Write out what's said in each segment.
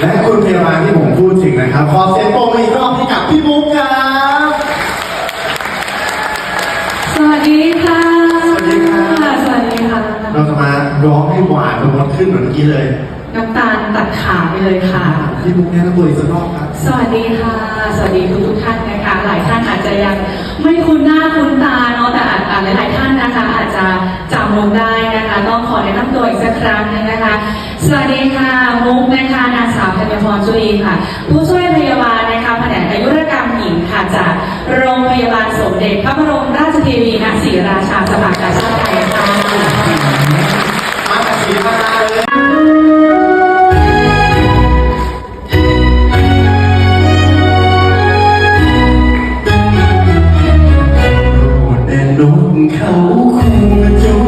และคุณพยาบาลที่ผมพูดถึงนะครับ ขอเสียงปรบมืออีกรอบให้กับพี่มุกครับสวัสดีค่ะ สวัสดีค่ะสวัสดีค่ะ เราจะมาร้องให้หวานลงมาขึ้นเหมือนเมื่อกี้เลยน้ำตาลตัดขาไปเลยค่ะ พี่มุกแนะนำตัวอีกสักรอบครับ สวัสดีค่ะ สวัสดีทุกทุกๆท่านนะคะ หลายท่านอาจจะยังไม่คุ้นหน้าคุ้นตาเนาะ แต่อาจหลายๆท่านนะคะอาจจะจำมุกได้นะคะ ต้องขอแนะนำตัวอีกสักครั้งหนึงนะคะ สวัสดีค่ะมุกนะคะนางสาวธัญพรจุลีค่ะ ผู้ช่วยพยาบาลนะคะแผนกอายุรกรรมหญิงค่ะจากโรงพยาบาลสมเด็จพระบรมราชเทวีนศรีราชาสภากาชาติไทยค่ะมาจากศรีราเเขาคงจะ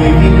You.